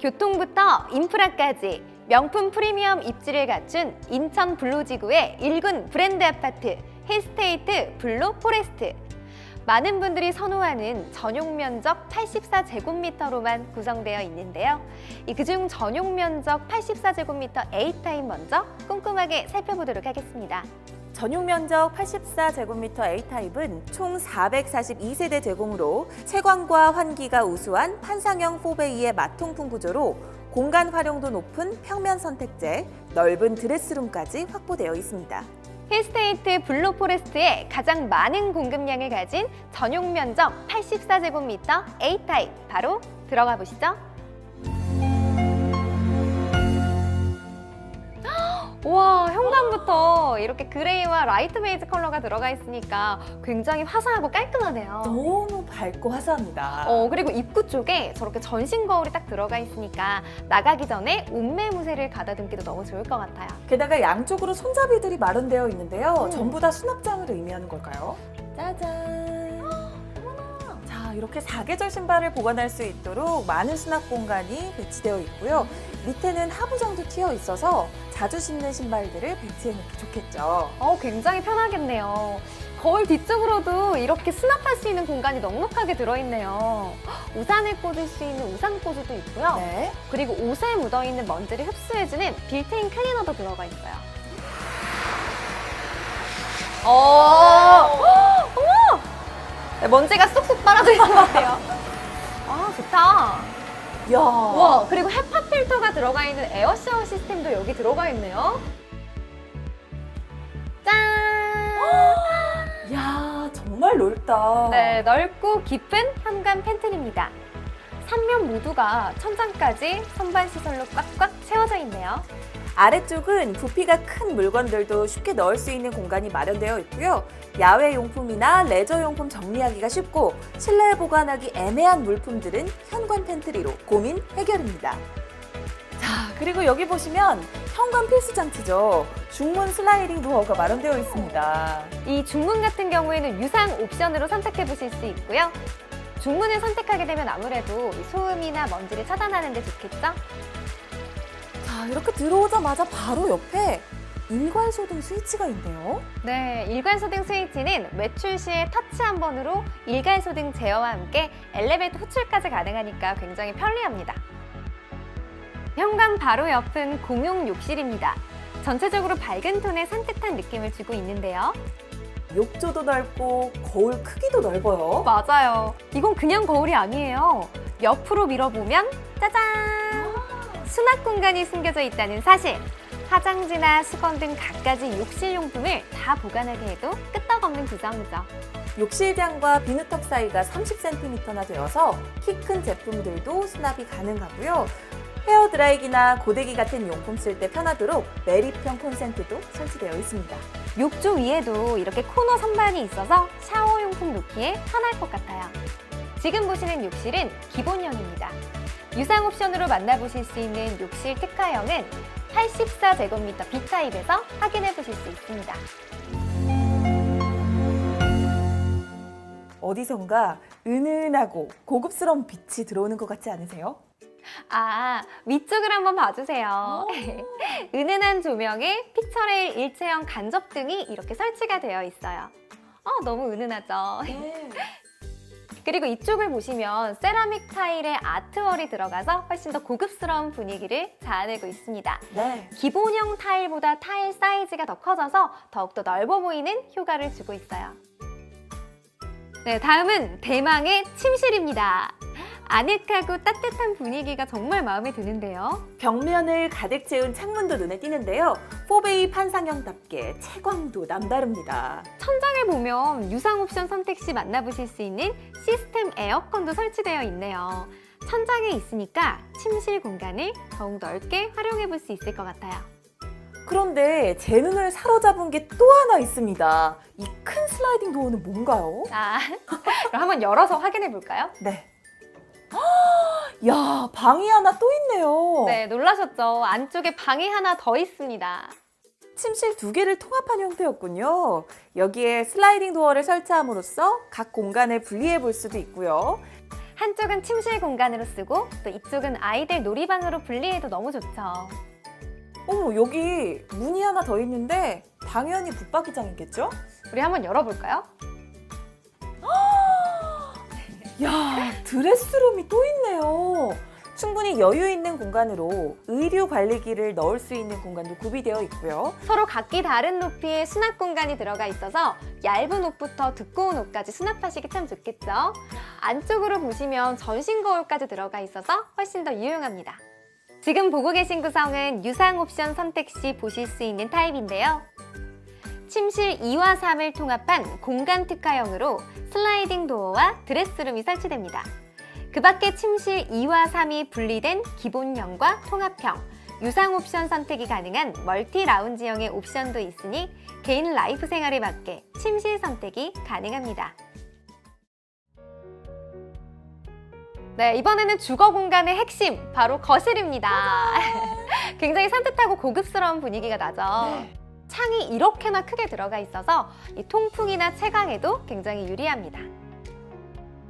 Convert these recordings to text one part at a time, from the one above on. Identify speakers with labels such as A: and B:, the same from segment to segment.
A: 교통부터 인프라까지 명품 프리미엄 입지를 갖춘 인천 블루지구의 1군 브랜드 아파트 힐스테이트 블루 포레스트. 많은 분들이 선호하는 전용 면적 84제곱미터로만 구성되어 있는데요. 이 그중 전용 면적 84제곱미터 A타입 먼저 꼼꼼하게 살펴보도록 하겠습니다.
B: 전용 면적 84제곱미터 A타입은 총 442세대 제공으로 채광과 환기가 우수한 판상형 4베이의 마통풍 구조로 공간 활용도 높은 평면 선택재, 넓은 드레스룸까지 확보되어 있습니다.
A: 힐스테이트 블루 포레스트의 가장 많은 공급량을 가진 전용 면적 84제곱미터 A타입 바로 들어가 보시죠. 와 현관부터 이렇게 그레이와 라이트 베이지 컬러가 들어가 있으니까 굉장히 화사하고 깔끔하네요.
B: 너무 밝고 화사합니다.
A: 어 그리고 입구 쪽에 저렇게 전신 거울이 딱 들어가 있으니까 나가기 전에 옷매무새를 가다듬기도 너무 좋을 것 같아요.
B: 게다가 양쪽으로 손잡이들이 마련되어 있는데요.
A: 음.
B: 전부 다 수납장을 의미하는 걸까요? 짜잔. 자, 이렇게 사계절 신발을 보관할 수 있도록 많은 수납 공간이 배치되어 있고요. 밑에는 하부장도 튀어 있어서 자주 신는 신발들을 배치해 놓기 좋겠죠.
A: 어, 굉장히 편하겠네요. 거울 뒤쪽으로도 이렇게 수납할 수 있는 공간이 넉넉하게 들어있네요. 우산을 꽂을 수 있는 우산 꽂이도 있고요.
B: 네.
A: 그리고 옷에 묻어있는 먼지를 흡수해주는 빌트인 클리너도 들어가 있어요. 어, 어머! 네, 먼지가 쏙쏙 빨아들이는 것 같아요. 아, 좋다.
B: 야.
A: 와, 그리고 헤파 필터가 들어가 있는 에어 샤워 시스템도 여기 들어가 있네요. 짠!
B: 야, 정말 넓다.
A: 네, 넓고 깊은 현관 팬트리입니다. 3면 모두가 천장까지 선반 시설로 꽉꽉 채워져 있네요.
B: 아래쪽은 부피가 큰 물건들도 쉽게 넣을 수 있는 공간이 마련되어 있고요. 야외 용품이나 레저 용품 정리하기가 쉽고 실내에 보관하기 애매한 물품들은 현관 팬트리로 고민 해결입니다. 자, 그리고 여기 보시면 현관 필수 장치죠. 중문 슬라이딩 도어가 마련되어 있습니다.
A: 이 중문 같은 경우에는 유상 옵션으로 선택해 보실 수 있고요. 중문을 선택하게 되면 아무래도 이 소음이나 먼지를 차단하는 데 좋겠죠?
B: 자, 이렇게 들어오자마자 바로 옆에 일괄 소등 스위치가 있네요.
A: 네, 일괄소등 스위치는 외출 시에 터치 한 번으로 일괄소등 제어와 함께 엘리베이터 호출까지 가능하니까 굉장히 편리합니다. 현관 바로 옆은 공용 욕실입니다. 전체적으로 밝은 톤의 산뜻한 느낌을 주고 있는데요.
B: 욕조도 넓고 거울 크기도 넓어요.
A: 맞아요. 이건 그냥 거울이 아니에요. 옆으로 밀어보면 짜잔! 수납 공간이 숨겨져 있다는 사실. 화장지나 수건 등 갖가지 욕실 용품을 다 보관하게 해도 끄떡없는 구성이죠.
B: 욕실장과 비누턱 사이가 30cm나 되어서 키 큰 제품들도 수납이 가능하고요. 헤어 드라이기나 고데기 같은 용품 쓸 때 편하도록 매립형 콘센트도 설치되어 있습니다.
A: 욕조 위에도 이렇게 코너 선반이 있어서 샤워 용품 놓기에 편할 것 같아요. 지금 보시는 욕실은 기본형입니다. 유상 옵션으로 만나보실 수 있는 욕실 특화형은 84제곱미터 B타입에서 확인해 보실 수 있습니다.
B: 어디선가 은은하고 고급스러운 빛이 들어오는 것 같지 않으세요?
A: 아, 위쪽을 한번 봐주세요. 은은한 조명에 픽처레일 일체형 간접등이 이렇게 설치가 되어 있어요. 어, 너무 은은하죠? 그리고 이쪽을 보시면 세라믹 타일에 아트월이 들어가서 훨씬 더 고급스러운 분위기를 자아내고 있습니다.
B: 네.
A: 기본형 타일보다 타일 사이즈가 더 커져서 더욱더 넓어 보이는 효과를 주고 있어요. 네, 다음은 대망의 침실입니다. 아늑하고 따뜻한 분위기가 정말 마음에 드는데요.
B: 벽면을 가득 채운 창문도 눈에 띄는데요. 4베이 판상형답게 채광도 남다릅니다.
A: 천장을 보면 유상 옵션 선택 시 만나보실 수 있는 시스템 에어컨도 설치되어 있네요. 천장에 있으니까 침실 공간을 더욱 넓게 활용해 볼 수 있을 것 같아요.
B: 그런데 제 눈을 사로잡은 게 또 하나 있습니다. 이 큰 슬라이딩 도어는 뭔가요?
A: 자, 그럼 한번 열어서 확인해 볼까요?
B: 네. 야, 방이 하나 또 있네요.
A: 네, 놀라셨죠? 안쪽에 방이 하나 더 있습니다.
B: 침실 두 개를 통합한 형태였군요. 여기에 슬라이딩 도어를 설치함으로써 각 공간을 분리해 볼 수도 있고요.
A: 한쪽은 침실 공간으로 쓰고 또 이쪽은 아이들 놀이방으로 분리해도 너무 좋죠.
B: 어머, 여기 문이 하나 더 있는데 당연히 붙박이장이겠죠?
A: 우리 한번 열어볼까요?
B: 야, 드레스룸이 또 있네요. 충분히 여유 있는 공간으로 의류 관리기를 넣을 수 있는 공간도 구비되어 있고요.
A: 서로 각기 다른 높이의 수납 공간이 들어가 있어서 얇은 옷부터 두꺼운 옷까지 수납하시기 참 좋겠죠. 안쪽으로 보시면 전신 거울까지 들어가 있어서 훨씬 더 유용합니다. 지금 보고 계신 구성은 유상 옵션 선택 시 보실 수 있는 타입인데요. 침실 2와 3을 통합한 공간 특화형으로 슬라이딩 도어와 드레스룸이 설치됩니다. 그 밖에 침실 2와 3이 분리된 기본형과 통합형, 유상 옵션 선택이 가능한 멀티 라운지형의 옵션도 있으니 개인 라이프 생활에 맞게 침실 선택이 가능합니다. 네, 이번에는 주거 공간의 핵심, 바로 거실입니다. 굉장히 산뜻하고 고급스러운 분위기가 나죠. 창이 이렇게나 크게 들어가 있어서 이 통풍이나 채광에도 굉장히 유리합니다.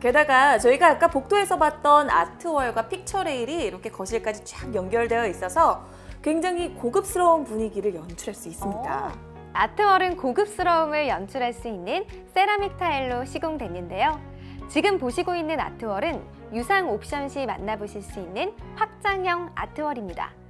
B: 게다가 저희가 아까 복도에서 봤던 아트월과 픽처레일이 이렇게 거실까지 쫙 연결되어 있어서 굉장히 고급스러운 분위기를 연출할 수 있습니다.
A: 아트월은 고급스러움을 연출할 수 있는 세라믹 타일로 시공됐는데요. 지금 보시고 있는 아트월은 유상 옵션 시 만나보실 수 있는 확장형 아트월입니다.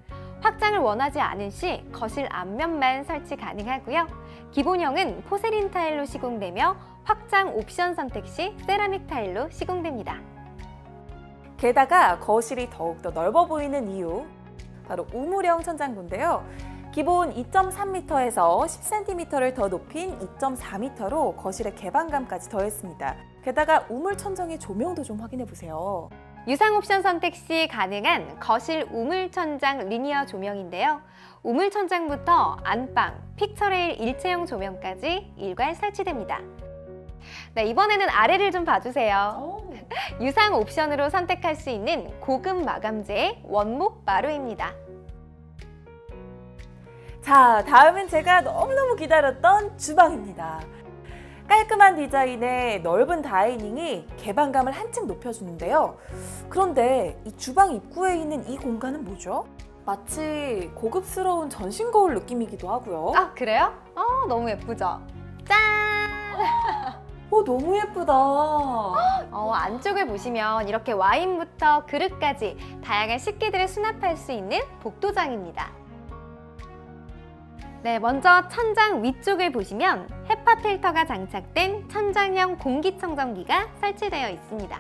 A: 확장을 원하지 않은 시 거실 앞면만 설치 가능하고요. 기본형은 포세린 타일로 시공되며 확장 옵션 선택 시 세라믹 타일로 시공됩니다.
B: 게다가 거실이 더욱더 넓어 보이는 이유 바로 우물형 천장고인데요. 기본 2.3m에서 10cm를 더 높인 2.4m로 거실의 개방감까지 더했습니다. 게다가 우물 천정의 조명도 좀 확인해 보세요.
A: 유상 옵션 선택 시 가능한 거실 우물 천장 리니어 조명인데요. 우물 천장부터 안방, 픽처레일 일체형 조명까지 일괄 설치됩니다. 네, 이번에는 아래를 좀 봐주세요. 유상 옵션으로 선택할 수 있는 고급 마감재의 원목 마루입니다.
B: 자, 다음은 제가 너무너무 기다렸던 주방입니다. 깔끔한 디자인의 넓은 다이닝이 개방감을 한층 높여주는데요. 그런데 이 주방 입구에 있는 이 공간은 뭐죠? 마치 고급스러운 전신 거울 느낌이기도 하고요.
A: 아, 그래요? 어, 너무 예쁘죠? 짠!
B: 오, 너무 예쁘다.
A: 어, 안쪽을 보시면 이렇게 와인부터 그릇까지 다양한 식기들을 수납할 수 있는 복도장입니다. 네, 먼저 천장 위쪽을 보시면 헤파 필터가 장착된 천장형 공기청정기가 설치되어 있습니다.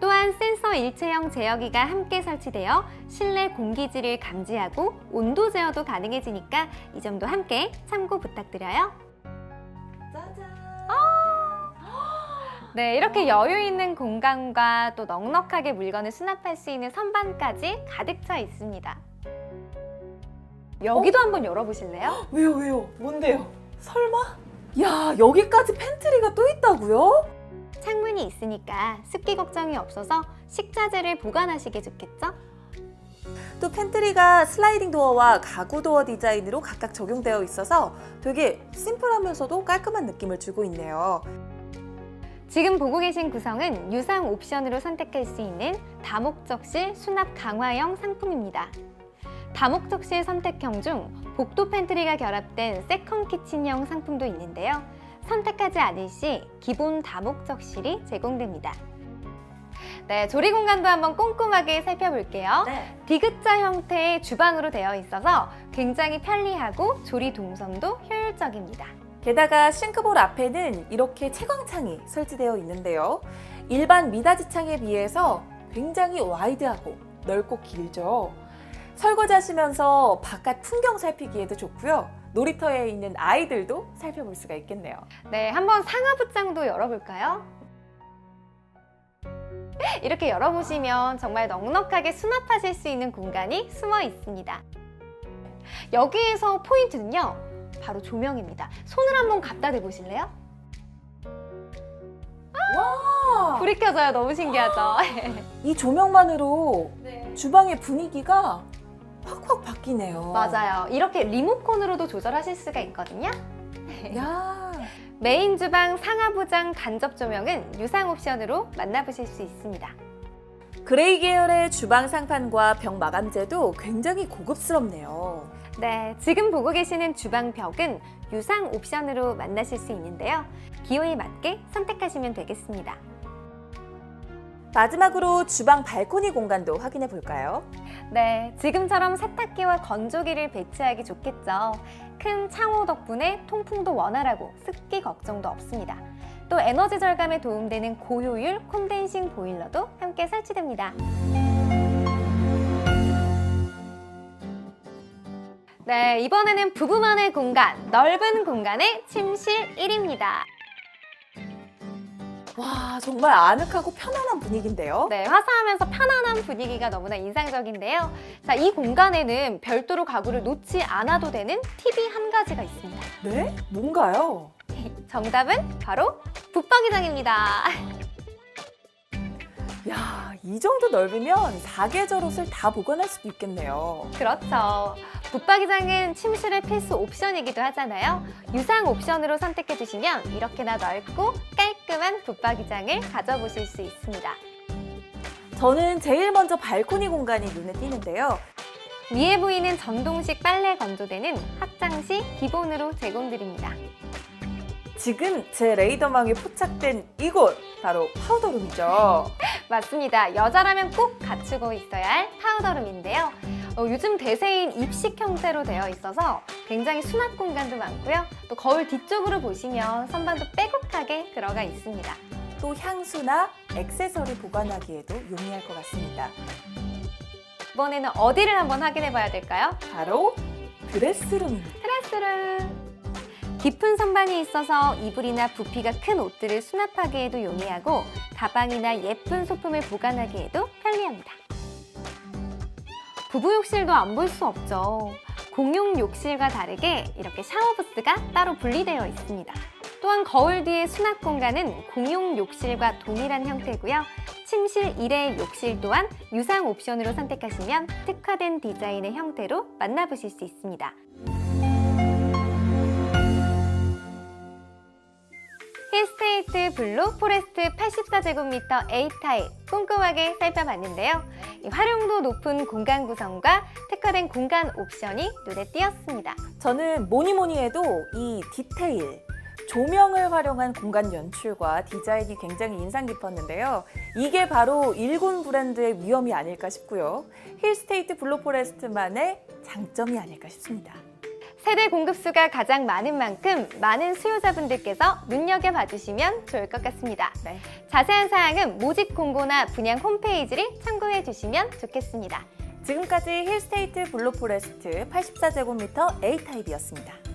A: 또한 센서 일체형 제어기가 함께 설치되어 실내 공기질을 감지하고 온도 제어도 가능해지니까 이 점도 함께 참고 부탁드려요.
B: 짜잔.
A: 네, 이렇게 여유 있는 공간과 또 넉넉하게 물건을 수납할 수 있는 선반까지 가득 차 있습니다. 여기도 한번 열어보실래요?
B: 왜요, 왜요? 뭔데요? 설마? 야, 여기까지 팬트리가 또 있다고요?
A: 창문이 있으니까 습기 걱정이 없어서 식자재를 보관하시기 좋겠죠?
B: 또 팬트리가 슬라이딩 도어와 가구 도어 디자인으로 각각 적용되어 있어서 되게 심플하면서도 깔끔한 느낌을 주고 있네요.
A: 지금 보고 계신 구성은 유상 옵션으로 선택할 수 있는 다목적실 수납 강화형 상품입니다. 다목적실 선택형 중 복도 팬트리가 결합된 세컨 키친형 상품도 있는데요. 선택하지 않을 시 기본 다목적실이 제공됩니다. 네, 조리 공간도 한번 꼼꼼하게 살펴볼게요.
B: 네.
A: 디귿자 형태의 주방으로 되어 있어서 굉장히 편리하고 조리 동선도 효율적입니다.
B: 게다가 싱크볼 앞에는 이렇게 채광창이 설치되어 있는데요. 일반 미닫이 창에 비해서 굉장히 와이드하고 넓고 길죠. 설거지 하시면서 바깥 풍경 살피기에도 좋고요. 놀이터에 있는 아이들도 살펴볼 수가 있겠네요.
A: 네, 한번 상하부장도 열어볼까요? 이렇게 열어보시면 정말 넉넉하게 수납하실 수 있는 공간이 숨어 있습니다. 여기에서 포인트는요, 바로 조명입니다. 손을 한번 갖다 대보실래요?
B: 와!
A: 불이 켜져요. 너무 신기하죠?
B: 이 조명만으로 주방의 분위기가 확확 바뀌네요.
A: 맞아요. 이렇게 리모컨으로도 조절하실 수가 있거든요.
B: 야,
A: 메인 주방 상하부장 간접 조명은 유상 옵션으로 만나보실 수 있습니다.
B: 그레이 계열의 주방 상판과 벽 마감재도 굉장히 고급스럽네요.
A: 네, 지금 보고 계시는 주방 벽은 유상 옵션으로 만나실 수 있는데요. 기호에 맞게 선택하시면 되겠습니다.
B: 마지막으로 주방 발코니 공간도 확인해 볼까요?
A: 네, 지금처럼 세탁기와 건조기를 배치하기 좋겠죠. 큰 창호 덕분에 통풍도 원활하고 습기 걱정도 없습니다. 또 에너지 절감에 도움되는 고효율 콘덴싱 보일러도 함께 설치됩니다. 네, 이번에는 부부만의 공간, 넓은 공간의 침실 1입니다.
B: 와, 정말 아늑하고 편안한 분위기인데요.
A: 네, 화사하면서 편안한 분위기가 너무나 인상적인데요. 자, 이 공간에는 별도로 가구를 놓지 않아도 되는 팁이 한 가지가 있습니다.
B: 네? 뭔가요?
A: 정답은 바로 붙박이장입니다.
B: 야, 이 정도 넓으면 사계절 옷을 다 보관할 수도 있겠네요.
A: 그렇죠. 붙박이장은 침실의 필수 옵션이기도 하잖아요. 유상 옵션으로 선택해 주시면 이렇게나 넓고 깔끔한 붙박이장을 가져보실 수 있습니다.
B: 저는 제일 먼저 발코니 공간이 눈에 띄는데요.
A: 위에 보이는 전동식 빨래 건조대는 확장 시 기본으로 제공드립니다.
B: 지금 제 레이더망에 포착된 이곳 바로 파우더룸이죠.
A: 맞습니다. 여자라면 꼭 갖추고 있어야 할 파우더룸인데요. 어, 요즘 대세인 입식 형태로 되어 있어서 굉장히 수납 공간도 많고요. 또 거울 뒤쪽으로 보시면 선반도 빼곡하게 들어가 있습니다.
B: 또 향수나 액세서리 보관하기에도 용이할 것 같습니다.
A: 이번에는 어디를 한번 확인해 봐야 될까요?
B: 바로 드레스룸입니다.
A: 트레스룸. 깊은 선반이 있어서 이불이나 부피가 큰 옷들을 수납하기에도 용이하고 가방이나 예쁜 소품을 보관하기에도 편리합니다. 부부 욕실도 안 볼 수 없죠. 공용 욕실과 다르게 이렇게 샤워 부스가 따로 분리되어 있습니다. 또한 거울 뒤의 수납 공간은 공용 욕실과 동일한 형태고요. 침실 1의 욕실 또한 유상 옵션으로 선택하시면 특화된 디자인의 형태로 만나보실 수 있습니다. 힐스테이트 블루 포레스트 84제곱미터 A타입 꼼꼼하게 살펴봤는데요. 이 활용도 높은 공간 구성과 특화된 공간 옵션이 눈에 띄었습니다.
B: 저는 뭐니 뭐니 해도 이 디테일, 조명을 활용한 공간 연출과 디자인이 굉장히 인상 깊었는데요. 이게 바로 일본 브랜드의 위험이 아닐까 싶고요. 힐스테이트 블루 포레스트만의 장점이 아닐까 싶습니다.
A: 세대 공급수가 가장 많은 만큼 많은 수요자분들께서 눈여겨봐 주시면 좋을 것 같습니다.
B: 네.
A: 자세한 사항은 모집 공고나 분양 홈페이지를 참고해 주시면 좋겠습니다.
B: 지금까지 힐스테이트 블루포레스트 84제곱미터 A타입이었습니다.